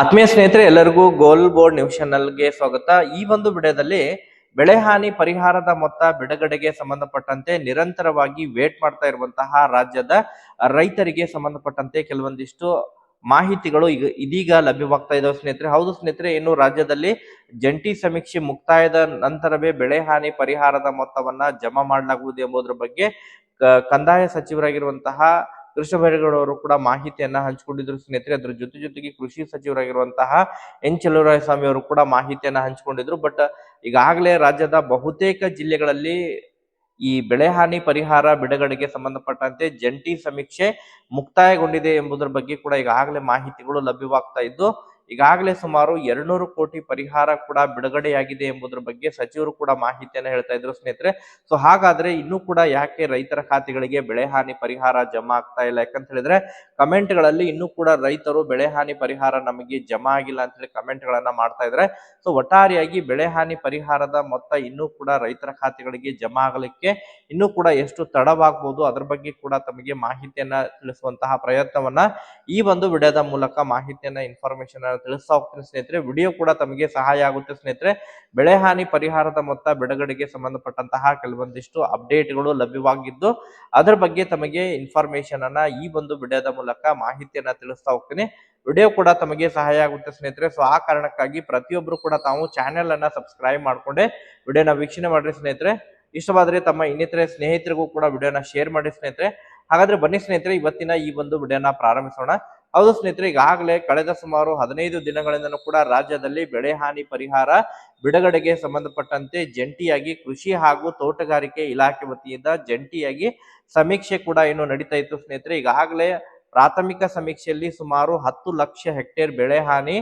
ಆತ್ಮೀಯ ಸ್ನೇಹಿತರೆ, ಎಲ್ಲರಿಗೂ ಗೋಲ್ ಬೋರ್ಡ್ ನ್ಯೂಸ್ ಚಾನಲ್ಗೆ ಸ್ವಾಗತ. ಈ ಒಂದು ವಿಡಿಯೋದಲ್ಲಿ ಬೆಳೆ ಹಾನಿ ಪರಿಹಾರದ ಮೊತ್ತ ಬಿಡುಗಡೆಗೆ ಸಂಬಂಧಪಟ್ಟಂತೆ ನಿರಂತರವಾಗಿ ವೇಟ್ ಮಾಡ್ತಾ ಇರುವಂತಹ ರಾಜ್ಯದ ರೈತರಿಗೆ ಸಂಬಂಧಪಟ್ಟಂತೆ ಕೆಲವೊಂದಿಷ್ಟು ಮಾಹಿತಿಗಳು ಈಗ ಇದೀಗ ಲಭ್ಯವಾಗ್ತಾ ಇದಾವೆ ಸ್ನೇಹಿತರೆ. ಹೌದು ಸ್ನೇಹಿತರೆ, ಇನ್ನು ರಾಜ್ಯದಲ್ಲಿ ಜಂಟಿ ಸಮೀಕ್ಷೆ ಮುಕ್ತಾಯದ ನಂತರವೇ ಬೆಳೆ ಹಾನಿ ಪರಿಹಾರದ ಮೊತ್ತವನ್ನ ಜಮಾ ಮಾಡಲಾಗುವುದು ಎಂಬುದರ ಬಗ್ಗೆ ಕಂದಾಯ ಸಚಿವರಾಗಿರುವಂತಹ ಕೃಷ್ಣ ಬೈರೇಗೌಡ ಅವರು ಕೂಡ ಮಾಹಿತಿಯನ್ನ ಹಂಚಿಕೊಂಡಿದ್ರು. ಸ್ನೇಹಿತರೆ, ಅದ್ರ ಜೊತೆ ಜೊತೆಗೆ ಕೃಷಿ ಸಚಿವರಾಗಿರುವಂತಹ ಎನ್. ಸ್ವಾಮಿ ಅವರು ಕೂಡ ಮಾಹಿತಿಯನ್ನ ಹಂಚಿಕೊಂಡಿದ್ರು. ಬಟ್ ಈಗಾಗಲೇ ರಾಜ್ಯದ ಬಹುತೇಕ ಜಿಲ್ಲೆಗಳಲ್ಲಿ ಈ ಬೆಳೆ ಹಾನಿ ಪರಿಹಾರ ಬಿಡುಗಡೆಗೆ ಸಂಬಂಧಪಟ್ಟಂತೆ ಜಂಟಿ ಸಮೀಕ್ಷೆ ಮುಕ್ತಾಯಗೊಂಡಿದೆ ಎಂಬುದರ ಬಗ್ಗೆ ಕೂಡ ಈಗಾಗಲೇ ಮಾಹಿತಿಗಳು ಲಭ್ಯವಾಗ್ತಾ ಇದ್ದು ಈಗಾಗಲೇ ಸುಮಾರು ಎರಡ್ನೂರು ಕೋಟಿ ಪರಿಹಾರ ಕೂಡ ಬಿಡುಗಡೆಯಾಗಿದೆ ಎಂಬುದರ ಬಗ್ಗೆ ಸಚಿವರು ಕೂಡ ಮಾಹಿತಿಯನ್ನು ಹೇಳ್ತಾ ಇದ್ರು ಸ್ನೇಹಿತರೆ. ಸೊ ಹಾಗಾದ್ರೆ ಇನ್ನೂ ಕೂಡ ಯಾಕೆ ರೈತರ ಖಾತೆಗಳಿಗೆ ಬೆಳೆ ಹಾನಿ ಪರಿಹಾರ ಜಮಾ ಆಗ್ತಾ ಇಲ್ಲ? ಯಾಕಂತ ಹೇಳಿದ್ರೆ ಕಮೆಂಟ್ಗಳಲ್ಲಿ ಇನ್ನೂ ಕೂಡ ರೈತರು ಬೆಳೆ ಹಾನಿ ಪರಿಹಾರ ನಮಗೆ ಜಮಾ ಆಗಿಲ್ಲ ಅಂತ ಹೇಳಿ ಕಮೆಂಟ್ ಗಳನ್ನ ಮಾಡ್ತಾ ಇದ್ರೆ. ಸೊ ಒಟ್ಟಾರೆಯಾಗಿ ಬೆಳೆ ಹಾನಿ ಪರಿಹಾರದ ಮೊತ್ತ ಇನ್ನೂ ಕೂಡ ರೈತರ ಖಾತೆಗಳಿಗೆ ಜಮಾ ಆಗಲಿಕ್ಕೆ ಇನ್ನೂ ಕೂಡ ಎಷ್ಟು ತಡವಾಗಬಹುದು ಅದ್ರ ಬಗ್ಗೆ ಕೂಡ ತಮಗೆ ಮಾಹಿತಿಯನ್ನ ತಿಳಿಸುವಂತಹ ಪ್ರಯತ್ನವನ್ನ ಈ ಒಂದು ವಿಡಿಯೋದ ಮೂಲಕ ಮಾಹಿತಿಯನ್ನ ಇನ್ಫಾರ್ಮೇಶನ್ ತಿಳಿಸ್ತಾ ಹೋಗ್ತೀನಿ ಸ್ನೇಹಿತರೆ, ವಿಡಿಯೋ ಕೂಡ ತಮಗೆ ಸಹಾಯ ಆಗುತ್ತೆ ಸ್ನೇಹಿತರೆ. ಬೆಳೆ ಹಾನಿ ಪರಿಹಾರದ ಮೊತ್ತ ಬಿಡುಗಡೆಗೆ ಸಂಬಂಧಪಟ್ಟಂತಹ ಕೆಲವೊಂದಿಷ್ಟು ಅಪ್ಡೇಟ್ಗಳು ಲಭ್ಯವಾಗಿದ್ದು, ಅದರ ಬಗ್ಗೆ ತಮಗೆ ಇನ್ಫಾರ್ಮೇಶನ್ ಅನ್ನ ಈ ಒಂದು ವಿಡಿಯೋದ ಮೂಲಕ ಮಾಹಿತಿಯನ್ನ ತಿಳಿಸ್ತಾ ಹೋಗ್ತೀನಿ. ವಿಡಿಯೋ ಕೂಡ ತಮಗೆ ಸಹಾಯ ಆಗುತ್ತೆ ಸ್ನೇಹಿತರೆ. ಸೊ ಆ ಕಾರಣಕ್ಕಾಗಿ ಪ್ರತಿಯೊಬ್ರು ಕೂಡ ತಾವು ಚಾನೆಲ್ ಅನ್ನ ಸಬ್ಸ್ಕ್ರೈಬ್ ಮಾಡ್ಕೊಂಡೆ ವಿಡಿಯೋನ ವೀಕ್ಷಣೆ ಮಾಡ್ರಿ ಸ್ನೇಹಿತರೆ. ಇಷ್ಟವಾದ್ರೆ ತಮ್ಮ ಇನ್ನಿತರೆ ಸ್ನೇಹಿತರಿಗೂ ಕೂಡ ವಿಡಿಯೋನ ಶೇರ್ ಮಾಡಿ ಸ್ನೇಹಿತರೆ. ಹಾಗಾದ್ರೆ ಬನ್ನಿ ಸ್ನೇಹಿತರೆ, ಇವತ್ತಿನ ಈ ಒಂದು ವಿಡಿಯೋನ ಪ್ರಾರಂಭಿಸೋಣ. ಹೌದು ಸ್ನೇಹಿತರೆ, ಈಗಾಗಲೇ ಕಳೆದ ಸುಮಾರು ಹದಿನೈದು ದಿನಗಳಿಂದಲೂ ಕೂಡ ರಾಜ್ಯದಲ್ಲಿ ಬೆಳೆ ಹಾನಿ ಪರಿಹಾರ, ಬಿಡುಗಡೆಗೆ ಸಂಬಂಧಪಟ್ಟಂತೆ ಜಂಟಿಯಾಗಿ ಕೃಷಿ ಹಾಗೂ ತೋಟಗಾರಿಕೆ ಇಲಾಖೆ ವತಿಯಿಂದ ಜಂಟಿಯಾಗಿ ಸಮೀಕ್ಷೆ ಕೂಡ ಏನು ನಡೀತಾ ಇತ್ತು ಸ್ನೇಹಿತರೆ. ಈಗಾಗಲೇ ಪ್ರಾಥಮಿಕ ಸಮೀಕ್ಷೆಯಲ್ಲಿ ಸುಮಾರು ಹತ್ತು ಲಕ್ಷ ಹೆಕ್ಟೇರ್ ಬೆಳೆ ಹಾನಿ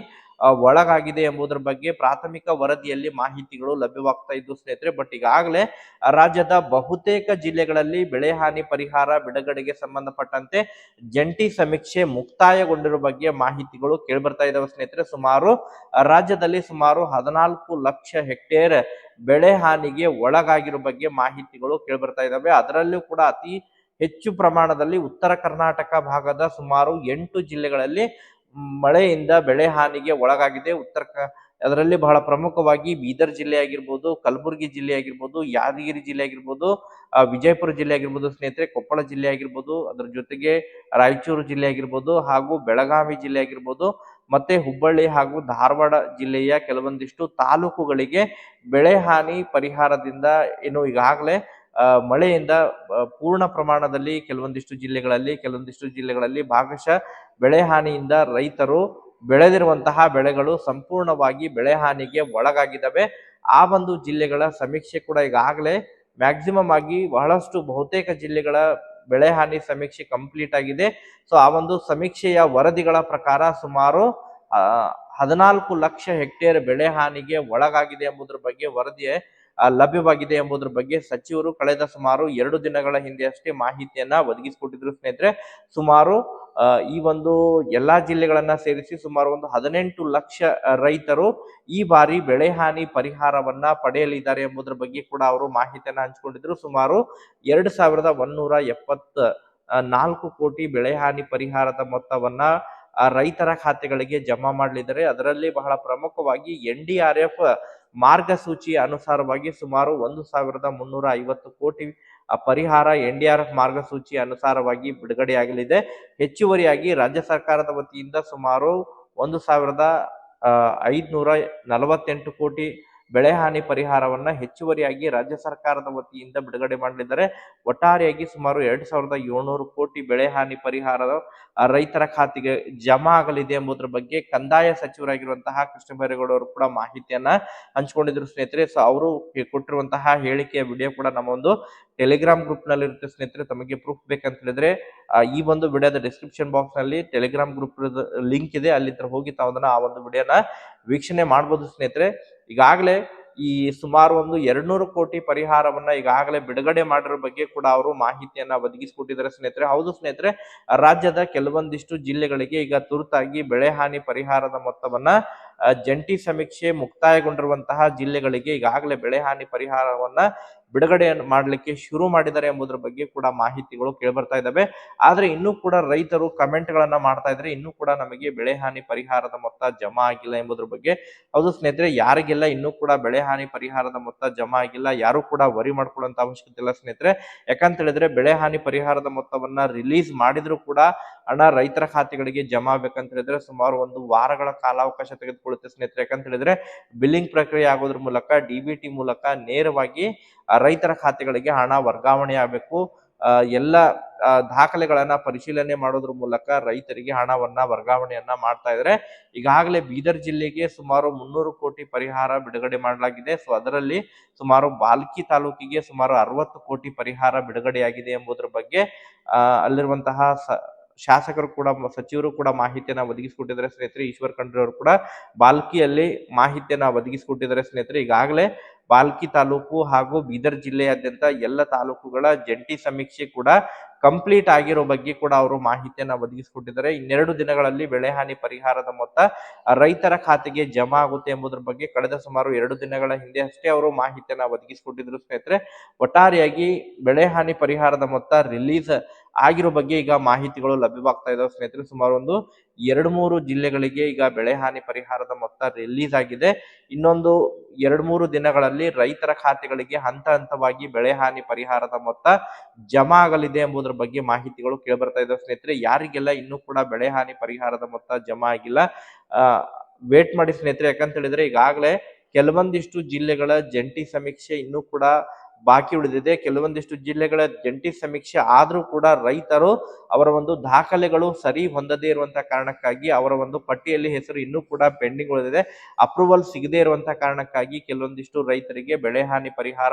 ಒಳಗಾಗಿದೆ ಎಂಬುದರ ಬಗ್ಗೆ ಪ್ರಾಥಮಿಕ ವರದಿಯಲ್ಲಿ ಮಾಹಿತಿಗಳು ಲಭ್ಯವಾಗ್ತಾ ಇದ್ದು ಸ್ನೇಹಿತರೆ ಬಟ್ ಈಗಾಗಲೇ ರಾಜ್ಯದ ಬಹುತೇಕ ಜಿಲ್ಲೆಗಳಲ್ಲಿ ಬೆಳೆ ಹಾನಿ ಪರಿಹಾರ ಬಿಡುಗಡೆಗೆ ಸಂಬಂಧಪಟ್ಟಂತೆ ಜಂಟಿ ಸಮೀಕ್ಷೆ ಮುಕ್ತಾಯಗೊಂಡಿರುವ ಬಗ್ಗೆ ಮಾಹಿತಿಗಳು ಕೇಳ್ಬರ್ತಾ ಇದ್ದಾವೆ ಸ್ನೇಹಿತರೆ. ಸುಮಾರು, ರಾಜ್ಯದಲ್ಲಿ ಸುಮಾರು ಹದಿನಾಲ್ಕು ಲಕ್ಷ ಹೆಕ್ಟೇರ್ ಬೆಳೆ ಹಾನಿಗೆ ಒಳಗಾಗಿರೋ ಬಗ್ಗೆ ಮಾಹಿತಿಗಳು ಕೇಳಿಬರ್ತಾ ಇದ್ದಾವೆ ಅದರಲ್ಲೂ ಕೂಡ ಅತಿ ಹೆಚ್ಚು ಪ್ರಮಾಣದಲ್ಲಿ ಉತ್ತರ ಕರ್ನಾಟಕ ಭಾಗದ ಸುಮಾರು ಎಂಟು ಜಿಲ್ಲೆಗಳಲ್ಲಿ ಮಳೆಯಿಂದ ಬೆಳೆ ಹಾನಿಗೆ ಒಳಗಾಗಿದೆ. ಉತ್ತರ ಅದರಲ್ಲಿ ಬಹಳ ಪ್ರಮುಖವಾಗಿ ಬೀದರ್ ಜಿಲ್ಲೆ ಆಗಿರ್ಬೋದು, ಕಲಬುರಗಿ ಜಿಲ್ಲೆ ಆಗಿರ್ಬೋದು, ಯಾದಗಿರಿ ಜಿಲ್ಲೆ ಆಗಿರ್ಬೋದು ವಿಜಯಪುರ ಜಿಲ್ಲೆ ಆಗಿರ್ಬೋದು ಸ್ನೇಹಿತರೆ, ಕೊಪ್ಪಳ ಜಿಲ್ಲೆ ಆಗಿರ್ಬೋದು, ಅದರ ಜೊತೆಗೆ ರಾಯಚೂರು ಜಿಲ್ಲೆ ಆಗಿರ್ಬೋದು ಹಾಗೂ ಬೆಳಗಾವಿ ಜಿಲ್ಲೆ ಆಗಿರ್ಬೋದು. ಮತ್ತೆ ಹುಬ್ಬಳ್ಳಿ ಹಾಗೂ ಧಾರವಾಡ ಜಿಲ್ಲೆಯ ಕೆಲವೊಂದಿಷ್ಟು ತಾಲೂಕುಗಳಿಗೆ ಬೆಳೆ ಹಾನಿ ಪರಿಹಾರದಿಂದ ಏನು ಈಗಾಗಲೇ ಮಳೆಯಿಂದ ಪೂರ್ಣ ಪ್ರಮಾಣದಲ್ಲಿ ಕೆಲವೊಂದಿಷ್ಟು ಜಿಲ್ಲೆಗಳಲ್ಲಿ ಕೆಲವೊಂದಿಷ್ಟು ಜಿಲ್ಲೆಗಳಲ್ಲಿ ಭಾಗಶಃ ಬೆಳೆ ಹಾನಿಯಿಂದ ರೈತರು ಬೆಳೆದಿರುವಂತಹ ಬೆಳೆಗಳು ಸಂಪೂರ್ಣವಾಗಿ ಬೆಳೆ ಹಾನಿಗೆ ಒಳಗಾಗಿದ್ದಾವೆ. ಆ ಒಂದು ಜಿಲ್ಲೆಗಳ ಸಮೀಕ್ಷೆ ಕೂಡ ಈಗಾಗಲೇ ಮ್ಯಾಕ್ಸಿಮಮ್ ಆಗಿ ಬಹಳಷ್ಟು ಬಹುತೇಕ ಜಿಲ್ಲೆಗಳ ಬೆಳೆ ಹಾನಿ ಸಮೀಕ್ಷೆ ಕಂಪ್ಲೀಟ್ ಆಗಿದೆ. ಸೊ, ಆ ಒಂದು ಸಮೀಕ್ಷೆಯ ವರದಿಗಳ ಪ್ರಕಾರ ಸುಮಾರು ಹದಿನಾಲ್ಕು ಲಕ್ಷ ಹೆಕ್ಟೇರ್ ಬೆಳೆ ಹಾನಿಗೆ ಒಳಗಾಗಿದೆ ಎಂಬುದರ ಬಗ್ಗೆ ವರದಿ ಲಭ್ಯವಾಗಿದೆ ಎಂಬುದರ ಬಗ್ಗೆ ಸಚಿವರು ಕಳೆದ ಸುಮಾರು ಎರಡು ದಿನಗಳ ಹಿಂದೆ ಅಷ್ಟೇ ಮಾಹಿತಿಯನ್ನ ಒದಗಿಸಿಕೊಟ್ಟಿದ್ರು ಸ್ನೇಹಿತರೆ. ಸುಮಾರು ಈ ಒಂದು ಎಲ್ಲಾ ಜಿಲ್ಲೆಗಳನ್ನ ಸೇರಿಸಿ ಸುಮಾರು ಒಂದು ಹದಿನೆಂಟು ಲಕ್ಷ ರೈತರು ಈ ಬಾರಿ ಬೆಳೆ ಹಾನಿ ಪರಿಹಾರವನ್ನ ಪಡೆಯಲಿದ್ದಾರೆ ಎಂಬುದರ ಬಗ್ಗೆ ಕೂಡ ಅವರು ಮಾಹಿತಿಯನ್ನ ಹಂಚಿಕೊಂಡಿದ್ರು. ಸುಮಾರು ಎರಡ್ ಸಾವಿರದ ಒಂದೂರ ಎಪ್ಪತ್ತ ಆ, ನಾಲ್ಕು ಕೋಟಿ ಬೆಳೆ ಹಾನಿ ಪರಿಹಾರದ ಮೊತ್ತವನ್ನ ರೈತರ ಖಾತೆಗಳಿಗೆ ಜಮಾ ಮಾಡಲಿದ್ದಾರೆ. ಅದರಲ್ಲಿ ಬಹಳ ಪ್ರಮುಖವಾಗಿ ಎನ್ ಡಿ ಆರ್ ಎಫ್ ಮಾರ್ಗಸೂಚಿ ಅನುಸಾರವಾಗಿ ಸುಮಾರು ಒಂದು ಸಾವಿರದ ಮುನ್ನೂರ ಐವತ್ತು ಕೋಟಿ ಪರಿಹಾರ ಎನ್ ಡಿ ಆರ್ ಎಫ್ ಮಾರ್ಗಸೂಚಿ ಅನುಸಾರವಾಗಿ ಬಿಡುಗಡೆಯಾಗಲಿದೆ. ಹೆಚ್ಚುವರಿಯಾಗಿ ರಾಜ್ಯ ಸರ್ಕಾರದ ವತಿಯಿಂದ ಸುಮಾರು ಒಂದು ಸಾವಿರದ ಐದುನೂರ ನಲವತ್ತೆಂಟು ಕೋಟಿ ಬೆಳೆ ಹಾನಿ ಪರಿಹಾರವನ್ನ ಹೆಚ್ಚುವರಿಯಾಗಿ ರಾಜ್ಯ ಸರ್ಕಾರದ ವತಿಯಿಂದ ಬಿಡುಗಡೆ ಮಾಡಲಿದ್ದಾರೆ. ಒಟ್ಟಾರೆಯಾಗಿ ಸುಮಾರು ಎರಡ್ ಸಾವಿರದ ಏಳ್ನೂರು ಕೋಟಿ ಬೆಳೆ ಹಾನಿ ಪರಿಹಾರ ರೈತರ ಖಾತೆಗೆ ಜಮಾ ಆಗಲಿದೆ ಎಂಬುದರ ಬಗ್ಗೆ ಕಂದಾಯ ಸಚಿವರಾಗಿರುವಂತಹ ಕೃಷ್ಣ ಬೈರೇಗೌಡ ಅವರು ಕೂಡ ಮಾಹಿತಿಯನ್ನ ಹಂಚಿಕೊಂಡಿದ್ರು. ಸ್ನೇಹಿತರೆ, ಸೊ ಅವರು ಕೊಟ್ಟಿರುವಂತಹ ಹೇಳಿಕೆಯ ವಿಡಿಯೋ ಕೂಡ ನಮ್ಮ ಒಂದು ಟೆಲಿಗ್ರಾಮ್ ಗ್ರೂಪ್ನಲ್ಲಿ ಇರುತ್ತೆ ಸ್ನೇಹಿತರೆ, ತಮಗೆ ಪ್ರೂಫ್ ಬೇಕಂತ ಹೇಳಿದ್ರೆ ಈ ಒಂದು ವಿಡಿಯೋದ ಡಿಸ್ಕ್ರಿಪ್ಷನ್ ಬಾಕ್ಸ್ನಲ್ಲಿ ಟೆಲಿಗ್ರಾಮ್ ಗ್ರೂಪ್ ಲಿಂಕ್ ಇದೆ. ಅಲ್ಲಿ ಹೋಗಿ ತಾವು ಆ ಒಂದು ವಿಡಿಯೋನ ವೀಕ್ಷಣೆ ಮಾಡಬಹುದು ಸ್ನೇಹಿತರೆ. ಈಗಾಗಲೇ ಈ ಸುಮಾರು ಒಂದು ಎರಡ್ನೂರು ಕೋಟಿ ಪರಿಹಾರವನ್ನ ಈಗಾಗಲೇ ಬಿಡುಗಡೆ ಮಾಡಿರೋ ಬಗ್ಗೆ ಕೂಡ ಅವರು ಮಾಹಿತಿಯನ್ನ ಒದಗಿಸಿಕೊಟ್ಟಿದ್ದಾರೆ ಸ್ನೇಹಿತರೆ. ಹೌದು ಸ್ನೇಹಿತರೆ, ರಾಜ್ಯದ ಕೆಲವೊಂದಿಷ್ಟು ಜಿಲ್ಲೆಗಳಿಗೆ ಈಗ ತುರ್ತಾಗಿ ಬೆಳೆ ಹಾನಿ ಪರಿಹಾರದ ಮೊತ್ತವನ್ನ ಜಂಟಿ ಸಮೀಕ್ಷೆ ಮುಕ್ತಾಯಗೊಂಡಿರುವಂತಹ ಜಿಲ್ಲೆಗಳಿಗೆ ಈಗಾಗಲೇ ಬೆಳೆ ಹಾನಿ ಪರಿಹಾರವನ್ನ ಬಿಡುಗಡೆ ಮಾಡಲಿಕ್ಕೆ ಶುರು ಮಾಡಿದ್ದಾರೆ ಎಂಬುದರ ಬಗ್ಗೆ ಕೂಡ ಮಾಹಿತಿಗಳು ಕೇಳ್ಬರ್ತಾ ಇದ್ದಾವೆ. ಆದ್ರೆ ಇನ್ನೂ ಕೂಡ ರೈತರು ಕಮೆಂಟ್ ಗಳನ್ನ ಮಾಡ್ತಾ ಇದ್ರೆ ಇನ್ನೂ ಕೂಡ ನಮಗೆ ಬೆಳೆ ಹಾನಿ ಪರಿಹಾರದ ಮೊತ್ತ ಜಮಾ ಆಗಿಲ್ಲ ಎಂಬುದರ ಬಗ್ಗೆ. ಹೌದು ಸ್ನೇಹಿತರೆ, ಯಾರಿಗೆಲ್ಲ ಇನ್ನೂ ಕೂಡ ಬೆಳೆ ಹಾನಿ ಪರಿಹಾರದ ಮೊತ್ತ ಜಮಾ ಆಗಿಲ್ಲ, ಯಾರು ಕೂಡ ವರಿ ಮಾಡ್ಕೊಳ್ಳುವಂತ ಅವಶ್ಯಕತೆ ಇಲ್ಲ ಸ್ನೇಹಿತರೆ. ಯಾಕಂತ ಹೇಳಿದ್ರೆ ಬೆಳೆ ಹಾನಿ ಪರಿಹಾರದ ಮೊತ್ತವನ್ನ ರಿಲೀಸ್ ಮಾಡಿದ್ರು ಕೂಡ ಹಣ ರೈತರ ಖಾತೆಗಳಿಗೆ ಜಮಾ ಆಗ್ಬೇಕಂತ ಹೇಳಿದ್ರೆ ಸುಮಾರು ಒಂದು ವಾರಗಳ ಕಾಲಾವಕಾಶ ತೆಗೆದುಕೊಳ್ಳುತ್ತೆ ಸ್ನೇಹಿತರೆ. ಯಾಕಂತ ಹೇಳಿದ್ರೆ ಬಿಲ್ಲಿಂಗ್ ಪ್ರಕ್ರಿಯೆ ಆಗೋದ್ರ ಮೂಲಕ ಡಿ ಮೂಲಕ ನೇರವಾಗಿ ರೈತರ ಖಾತೆಗಳಿಗೆ ಹಣ ವರ್ಗಾವಣೆ ಆಗಬೇಕು. ಎಲ್ಲ ದಾಖಲೆಗಳನ್ನು ಪರಿಶೀಲನೆ ಮಾಡೋದ್ರ ಮೂಲಕ ರೈತರಿಗೆ ಹಣವನ್ನ ವರ್ಗಾವಣೆಯನ್ನ ಮಾಡ್ತಾ ಇದ್ದಾರೆ ಈಗಾಗಲೇ ಬೀದರ್ ಜಿಲ್ಲೆಗೆ ಸುಮಾರು ಮುನ್ನೂರು ಕೋಟಿ ಪರಿಹಾರ ಬಿಡುಗಡೆ ಮಾಡಲಾಗಿದೆ. ಸೊ, ಅದರಲ್ಲಿ ಸುಮಾರು ಬಾಲ್ಕಿ ತಾಲೂಕಿಗೆ ಸುಮಾರು ಅರವತ್ತು ಕೋಟಿ ಪರಿಹಾರ ಬಿಡುಗಡೆಯಾಗಿದೆ ಎಂಬುದರ ಬಗ್ಗೆ ಅಲ್ಲಿರುವಂತಹ ಶಾಸಕರು ಕೂಡ, ಸಚಿವರು ಕೂಡ ಮಾಹಿತಿಯನ್ನ ಒದಗಿಸಿಕೊಟ್ಟಿದ್ದಾರೆ ಸ್ನೇಹಿತರೆ. ಈಶ್ವರ್ ಖಂಡ್ರೆ ಅವರು ಕೂಡ ಬಾಲ್ಕಿಯಲ್ಲಿ ಮಾಹಿತಿಯನ್ನ ಒದಗಿಸಿಕೊಟ್ಟಿದ್ದಾರೆ ಸ್ನೇಹಿತರೆ. ಈಗಾಗಲೇ ಬಾಲ್ಕಿ ತಾಲೂಕು ಹಾಗೂ ಬೀದರ್ ಜಿಲ್ಲೆಯಾದ್ಯಂತ ಎಲ್ಲ ತಾಲೂಕುಗಳ ಜಂಟಿ ಸಮೀಕ್ಷೆ ಕೂಡ ಕಂಪ್ಲೀಟ್ ಆಗಿರೋ ಬಗ್ಗೆ ಕೂಡ ಅವರು ಮಾಹಿತಿಯನ್ನ ಒದಗಿಸಿಕೊಟ್ಟಿದ್ದಾರೆ. ಇನ್ನೆರಡು ದಿನಗಳಲ್ಲಿ ಬೆಳೆ ಹಾನಿ ಪರಿಹಾರದ ಮೊತ್ತ ರೈತರ ಖಾತೆಗೆ ಜಮಾ ಆಗುತ್ತೆ ಎಂಬುದರ ಬಗ್ಗೆ ಕಳೆದ ಸುಮಾರು ಎರಡು ದಿನಗಳ ಹಿಂದೆ ಅಷ್ಟೇ ಅವರು ಮಾಹಿತಿಯನ್ನ ಒದಗಿಸಿಕೊಟ್ಟಿದ್ರು ಸ್ನೇಹಿತರೆ. ಒಟ್ಟಾರೆಯಾಗಿ ಬೆಳೆ ಹಾನಿ ಪರಿಹಾರದ ಮೊತ್ತ ರಿಲೀಸ್ ಆಗಿರೋ ಬಗ್ಗೆ ಈಗ ಮಾಹಿತಿಗಳು ಲಭ್ಯವಾಗ್ತಾ ಇದಾವೆ. ಸ್ನೇಹಿತರೆ, ಸುಮಾರು ಒಂದು ಎರಡು ಮೂರು ಜಿಲ್ಲೆಗಳಿಗೆ ಈಗ ಬೆಳೆ ಹಾನಿ ಪರಿಹಾರದ ಮೊತ್ತ ರಿಲೀಸ್ ಆಗಿದೆ. ಇನ್ನೊಂದು ಎರಡು ಮೂರು ದಿನಗಳಲ್ಲಿ ರೈತರ ಖಾತೆಗಳಿಗೆ ಹಂತ ಹಂತವಾಗಿ ಬೆಳೆ ಹಾನಿ ಪರಿಹಾರದ ಮೊತ್ತ ಜಮಾ ಆಗಲಿದೆ ಎಂಬುದರ ಬಗ್ಗೆ ಮಾಹಿತಿಗಳು ಕೇಳ್ಬರ್ತಾ ಇದಾವೆ. ಸ್ನೇಹಿತರೆ, ಯಾರಿಗೆಲ್ಲ ಇನ್ನೂ ಕೂಡ ಬೆಳೆ ಹಾನಿ ಪರಿಹಾರದ ಮೊತ್ತ ಜಮಾ ಆಗಿಲ್ಲ ವೇಟ್ ಮಾಡಿ ಸ್ನೇಹಿತರೆ. ಯಾಕಂತ ಹೇಳಿದ್ರೆ ಈಗಾಗಲೇ ಕೆಲವೊಂದಿಷ್ಟು ಜಿಲ್ಲೆಗಳ ಜಂಟಿ ಸಮೀಕ್ಷೆ ಇನ್ನೂ ಕೂಡ ಬಾಕಿ ಉಳಿದಿದೆ. ಕೆಲವೊಂದಿಷ್ಟು ಜಿಲ್ಲೆಗಳ ಜಂಟಿ ಸಮೀಕ್ಷೆ ಆದರೂ ಕೂಡ ರೈತರು ಅವರ ಒಂದು ದಾಖಲೆಗಳು ಸರಿ ಹೊಂದದೇ ಇರುವಂತ ಕಾರಣಕ್ಕಾಗಿ ಅವರ ಒಂದು ಪಟ್ಟಿಯಲ್ಲಿ ಹೆಸರು ಇನ್ನೂ ಕೂಡ ಪೆಂಡಿಂಗ್ ಉಳಿದಿದೆ. ಅಪ್ರೂವಲ್ ಸಿಗದೇ ಇರುವಂತ ಕಾರಣಕ್ಕಾಗಿ ಕೆಲವೊಂದಿಷ್ಟು ರೈತರಿಗೆ ಬೆಳೆ ಹಾನಿ ಪರಿಹಾರ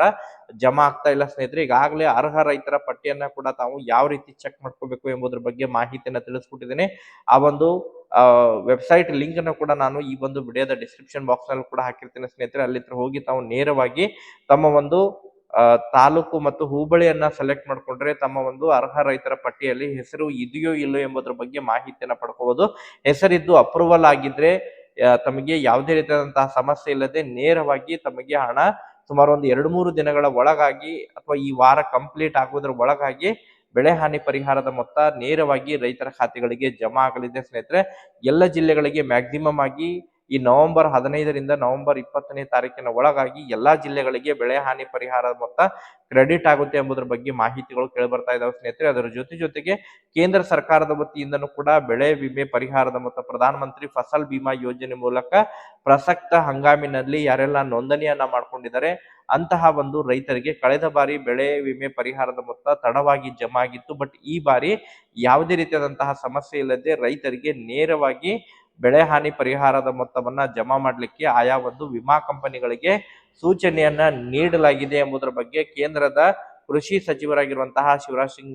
ಜಮಾ ಆಗ್ತಾ ಇಲ್ಲ ಸ್ನೇಹಿತರೆ. ಈಗಾಗಲೇ ಅರ್ಹ ರೈತರ ಪಟ್ಟಿಯನ್ನ ಕೂಡ ತಾವು ಯಾವ ರೀತಿ ಚೆಕ್ ಮಾಡ್ಕೋಬೇಕು ಎಂಬುದರ ಬಗ್ಗೆ ಮಾಹಿತಿಯನ್ನ ತಿಳಿಸ್ಕೊಟ್ಟಿದ್ದೇನೆ. ಆ ಒಂದು ವೆಬ್ಸೈಟ್ ಲಿಂಕ್ ಅನ್ನು ಕೂಡ ನಾನು ಈ ಒಂದು ವಿಡಿಯೋದ ಡಿಸ್ಕ್ರಿಪ್ಷನ್ ಬಾಕ್ಸ್ನಲ್ಲಿ ಕೂಡ ಹಾಕಿರ್ತೇನೆ ಸ್ನೇಹಿತರೆ. ಅಲ್ಲಿ ಹೋಗಿ ತಾವು ನೇರವಾಗಿ ತಮ್ಮ ಒಂದು ತಾಲೂಕು ಮತ್ತು ಹೋಬಳಿಯನ್ನ ಸೆಲೆಕ್ಟ್ ಮಾಡಿಕೊಂಡ್ರೆ ತಮ್ಮ ಒಂದು ಅರ್ಹ ರೈತರ ಪಟ್ಟಿಯಲ್ಲಿ ಹೆಸರು ಇದೆಯೋ ಇಲ್ಲೋ ಎಂಬುದರ ಬಗ್ಗೆ ಮಾಹಿತಿಯನ್ನ ಪಡ್ಕೋಬಹುದು ಹೆಸರಿದ್ದು ಅಪ್ರೂವಲ್ ಆಗಿದ್ರೆ ತಮಗೆ ಯಾವುದೇ ರೀತಿಯಾದಂತಹ ಸಮಸ್ಯೆ ಇಲ್ಲದೆ ನೇರವಾಗಿ ತಮಗೆ ಹಣ ಸುಮಾರು ಒಂದು ಎರಡು ಮೂರು ದಿನಗಳ ಒಳಗಾಗಿ ಅಥವಾ ಈ ವಾರ ಕಂಪ್ಲೀಟ್ ಆಗುವುದರ ಒಳಗಾಗಿ ಬೆಳೆ ಹಾನಿ ಪರಿಹಾರದ ಮೊತ್ತ ನೇರವಾಗಿ ರೈತರ ಖಾತೆಗಳಿಗೆ ಜಮಾ ಆಗಲಿದೆ. ಸ್ನೇಹಿತರೆ, ಎಲ್ಲ ಜಿಲ್ಲೆಗಳಿಗೆ ಮ್ಯಾಕ್ಸಿಮಮ್ ಆಗಿ ಈ ನವೆಂಬರ್ ಹದಿನೈದರಿಂದ ನವೆಂಬರ್ ಇಪ್ಪತ್ತನೇ ತಾರೀಕಿನ ಒಳಗಾಗಿ ಎಲ್ಲಾ ಜಿಲ್ಲೆಗಳಿಗೆ ಬೆಳೆ ಹಾನಿ ಪರಿಹಾರದ ಮೊತ್ತ ಕ್ರೆಡಿಟ್ ಆಗುತ್ತೆ ಎಂಬುದರ ಬಗ್ಗೆ ಮಾಹಿತಿಗಳು ಕೇಳಿಬರ್ತಾ ಇದಾವೆ ಸ್ನೇಹಿತರೆ. ಅದರ ಜೊತೆ ಜೊತೆಗೆ ಕೇಂದ್ರ ಸರ್ಕಾರದ ವತಿಯಿಂದನೂ ಕೂಡ ಬೆಳೆ ವಿಮೆ ಪರಿಹಾರದ ಮೊತ್ತ ಪ್ರಧಾನ ಮಂತ್ರಿ ಫಸಲ್ ಬಿಮಾ ಯೋಜನೆ ಮೂಲಕ ಪ್ರಸಕ್ತ ಹಂಗಾಮಿನಲ್ಲಿ ಯಾರೆಲ್ಲ ನೋಂದಣಿಯನ್ನ ಮಾಡ್ಕೊಂಡಿದ್ದಾರೆ, ಅಂತಹ ಒಂದು ರೈತರಿಗೆ ಕಳೆದ ಬಾರಿ ಬೆಳೆ ವಿಮೆ ಪರಿಹಾರದ ಮೊತ್ತ ತಡವಾಗಿ ಜಮಾ ಆಗಿತ್ತು ಬಟ್ ಈ ಬಾರಿ ಯಾವುದೇ ರೀತಿಯಾದಂತಹ ಸಮಸ್ಯೆ ಇಲ್ಲದೆ ರೈತರಿಗೆ ನೇರವಾಗಿ ಬೆಳೆ ಹಾನಿ ಪರಿಹಾರದ ಮೊತ್ತವನ್ನ ಜಮಾ ಮಾಡಲಿಕ್ಕೆ ಆಯಾ ಒಂದು ವಿಮಾ ಕಂಪನಿಗಳಿಗೆ ಸೂಚನೆಯನ್ನ ನೀಡಲಾಗಿದೆ ಎಂಬುದರ ಬಗ್ಗೆ ಕೇಂದ್ರದ ಕೃಷಿ ಸಚಿವರಾಗಿರುವಂತಹ ಶಿವರಾಜ್ ಸಿಂಗ್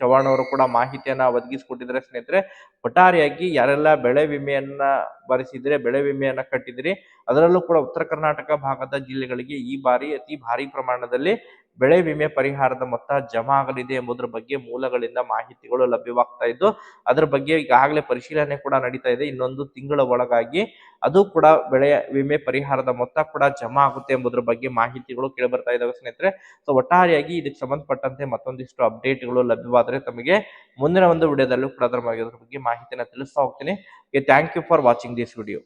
ಚೌಹಾಣ್ ಅವರು ಕೂಡ ಮಾಹಿತಿಯನ್ನ ಒದಗಿಸಿಕೊಟ್ಟಿದ್ದಾರೆ. ಸ್ನೇಹಿತರೆ, ಒಟ್ಟಾರೆಯಾಗಿ ಯಾರೆಲ್ಲ ಬೆಳೆ ವಿಮೆಯನ್ನ ಬರೆಸಿದ್ರೆ ಬೆಳೆ ವಿಮೆಯನ್ನ ಕಟ್ಟಿದ್ರಿ, ಅದರಲ್ಲೂ ಕೂಡ ಉತ್ತರ ಕರ್ನಾಟಕ ಭಾಗದ ಜಿಲ್ಲೆಗಳಿಗೆ ಈ ಬಾರಿ ಅತಿ ಭಾರಿ ಪ್ರಮಾಣದಲ್ಲಿ ಬೆಳೆ ವಿಮೆ ಪರಿಹಾರದ ಮೊತ್ತ ಜಮಾ ಆಗಲಿದೆ ಎಂಬುದರ ಬಗ್ಗೆ ಮೂಲಗಳಿಂದ ಮಾಹಿತಿಗಳು ಲಭ್ಯವಾಗ್ತಾ ಇದ್ದು, ಅದರ ಬಗ್ಗೆ ಈಗಾಗಲೇ ಪರಿಶೀಲನೆ ಕೂಡ ನಡೀತಾ ಇದೆ. ಇನ್ನೊಂದು ತಿಂಗಳ ಒಳಗಾಗಿ ಅದು ಕೂಡ ಬೆಳೆ ವಿಮೆ ಪರಿಹಾರದ ಮೊತ್ತ ಕೂಡ ಜಮಾ ಆಗುತ್ತೆ ಎಂಬುದರ ಬಗ್ಗೆ ಮಾಹಿತಿಗಳು ಕೇಳಿಬರ್ತಾ ಇದ್ದಾವೆ ಸ್ನೇಹಿತರೆ. ಸೊ ಒಟ್ಟಾರೆಯಾಗಿ ಇದಕ್ಕೆ ಸಂಬಂಧಪಟ್ಟಂತೆ ಮತ್ತೊಂದಿಷ್ಟು ಅಪ್ಡೇಟ್ಗಳು ಲಭ್ಯವಾದರೆ ತಮಗೆ ಮುಂದಿನ ಒಂದು ವಿಡಿಯೋದಲ್ಲೂ ಕೂಡ ಅದರ ಬಗ್ಗೆ ಮಾಹಿತಿಯನ್ನು ತಿಳಿಸ್ತಾ ಹೋಗ್ತೀನಿ. Thank you for watching this video